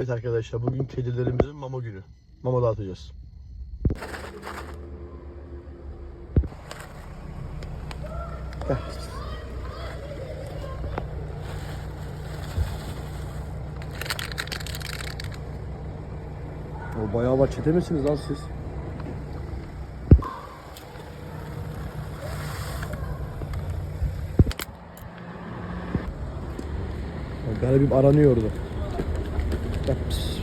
Evet arkadaşlar bugün kedilerimizin mama günü. Mama dağıtacağız. O bayağı var çete misiniz lan siz? Garibim aranıyordu. Gel, pis.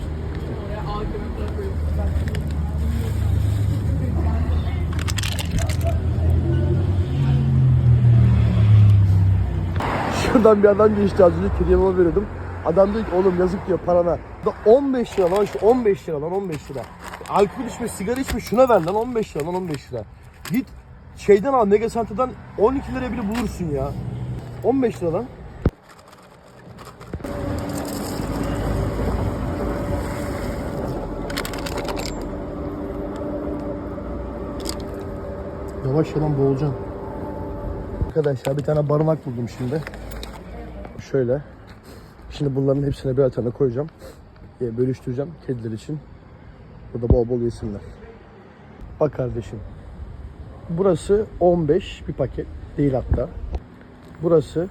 Şuradan bir adam geçti az önce kediye mama veriyordum. Adam diyor ki oğlum yazık diyor parana. Da 15 lira lan şu 15 lira lan 15 lira. Alkol içme, sigara içme şuna ver lan 15 lira lan 15 lira. Git şeyden al Mega Center'dan 12 liraya bile bulursun ya. 15 lira lan. Yavaş yalan boğulacaksın. Arkadaşlar bir tane barınak buldum şimdi. Şöyle. Şimdi bunların hepsine birer tane koyacağım. E, Bölüştüreceğim kediler için. Burada bol bol yesinler. Bak kardeşim. Burası 15 bir paket. Değil hatta. Burası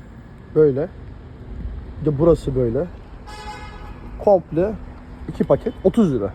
böyle. Bir de burası böyle. Komple iki paket 30 lira.